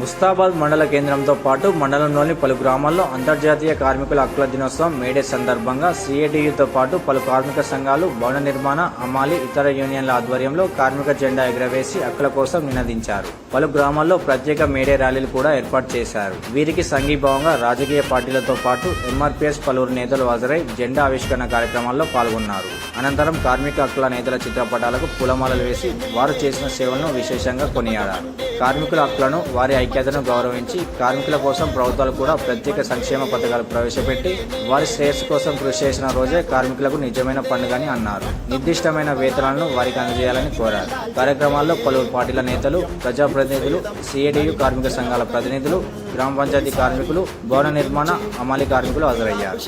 ముస్తాబాద్ మండల కేంద్రంతో పాటు మండలంలోని పలు గ్రామాల్లో అంతర్జాతీయ కార్మికుల హక్కుల దినోత్సవం మేడే సందర్భంగా సిఐటియుతో పాటు పలు కార్మిక సంఘాలు భవన నిర్మాణ అమాలి ఇతర యూనియన్ల ఆధ్వర్యంలో కార్మిక జెండా ఎగురవేసి హక్కుల కోసం నినదించారు. పలు గ్రామాల్లో ప్రత్యేక మేడే ర్యాలీలు కూడా ఏర్పాటు చేశారు. వీరికి సంఘీభావంగా రాజకీయ పార్టీలతో పాటు ఎంఆర్పీఎస్ పలువురు నేతలు హాజరై జెండా ఆవిష్కరణ కార్యక్రమాల్లో పాల్గొన్నారు. అనంతరం కార్మిక హక్కుల నేతల చిత్రపటాలకు పూలమాలలు వేసి వారు చేసిన సేవలను విశేషంగా కొనియాడారు. కార్మికుల హక్కులను వారి ఐక్యతను గౌరవించి కార్మికుల కోసం ప్రభుత్వాలు కూడా ప్రత్యేక సంక్షేమ పథకాలు ప్రవేశపెట్టి వారి శ్రేయస్సు కోసం కృషి చేసిన రోజే కార్మికులకు నిజమైన పండుగని అన్నారు. నిర్దిష్టమైన వేతనాలను వారికి అందజేయాలని కోరారు. కార్యక్రమాల్లో పలువురు పార్టీల నేతలు ప్రజాప్రతినిధులు సిఐటియు కార్మిక సంఘాల ప్రతినిధులు గ్రామ పంచాయతీ కార్మికులు భవన నిర్మాణ అమలి కార్మికులు హాజరయ్యారు.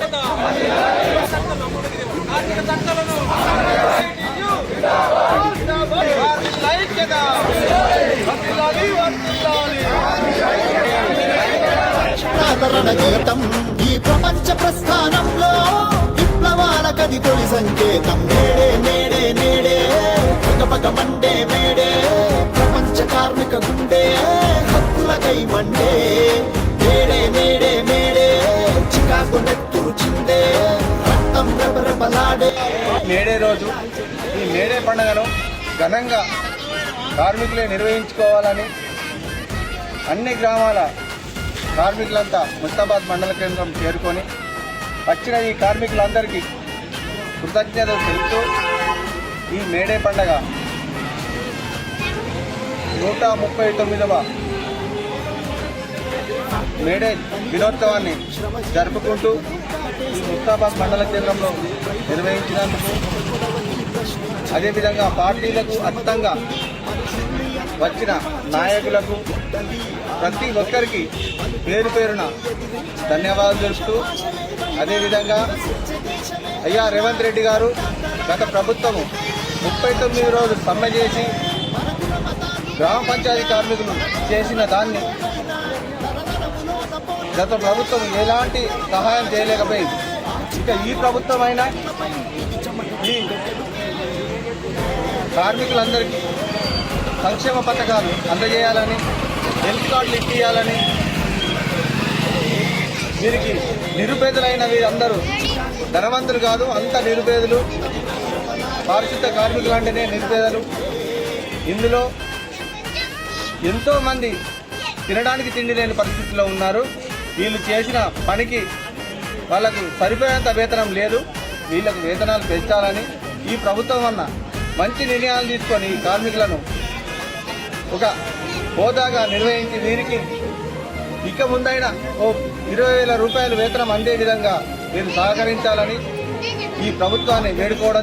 ఆదరణ గీతం ఈ ప్రపంచ ప్రస్థానంలో విప్లవాల కది తొలి సంకేతం. నేడే నేడే నేడే పగ పగ మండే మేడే. ప్రపంచ కార్మిక గుండె హక్కులకై మండే. నేడే నేడే మేడే. చికాకు నెత్తురు చిందే. రక్తం రెపరెపలాడే మేడే రోజు ఈ మేడే పండుగను ఘనంగా కార్మికులే నిర్వహించుకోవాలని అన్ని గ్రామాల కార్మికులంతా ముస్తాబాద్ మండల కేంద్రం చేరుకొని వచ్చిన ఈ కార్మికులందరికీ కృతజ్ఞతలు తెలుపుతూ ఈ మేడే పండగ నూట ముప్పై తొమ్మిదవ మేడే దినోత్సవాన్ని జరుపుకుంటూ ఈ ముస్తాబాద్ మండల కేంద్రంలో నిర్వహించినందుకు అదేవిధంగా పార్టీలకు అతీతంగా వచ్చిన నాయకులకు ప్రతి ఒక్కరికి పేరు పేరున ధన్యవాదాలు తెలుపుతూ అదేవిధంగా అయ్యా రేవంత్ రెడ్డి గారు గత ప్రభుత్వము ముప్పై తొమ్మిది రోజులు సమ్మె చేసి గ్రామ పంచాయతీ కార్మికులు చేసిన దాన్ని గత ప్రభుత్వం ఎలాంటి సహాయం చేయలేకపోయింది. ఇంకా ఈ ప్రభుత్వం అయినా కార్మికులందరికీ సంక్షేమ పథకాలు అందజేయాలని హెల్త్ కార్డులు ఇప్పియాలని వీరికి నిరుపేదలైన వీరందరూ ధనవంతులు కాదు అంత నిరుపేదలు పారిశుద్ధ కార్మికులు అంటేనే నిరుపేదలు. ఇందులో ఎంతోమంది తినడానికి తిండి లేని పరిస్థితిలో ఉన్నారు. వీళ్ళు చేసిన పనికి వాళ్ళకు సరిపోయేంత వేతనం లేదు. వీళ్ళకు వేతనాలు పెంచాలని ఈ ప్రభుత్వం అన్న మంచి నిర్ణయాలు తీసుకొని ఈ కార్మికులను ఒక హోదాగా నిర్వహించి వీరికి ఇక ముందైనా ఓ ఇరవై వేల రూపాయల వేతనం అందే విధంగా మీరు సహకరించాలని ఈ ప్రభుత్వాన్ని వేడుకోవడం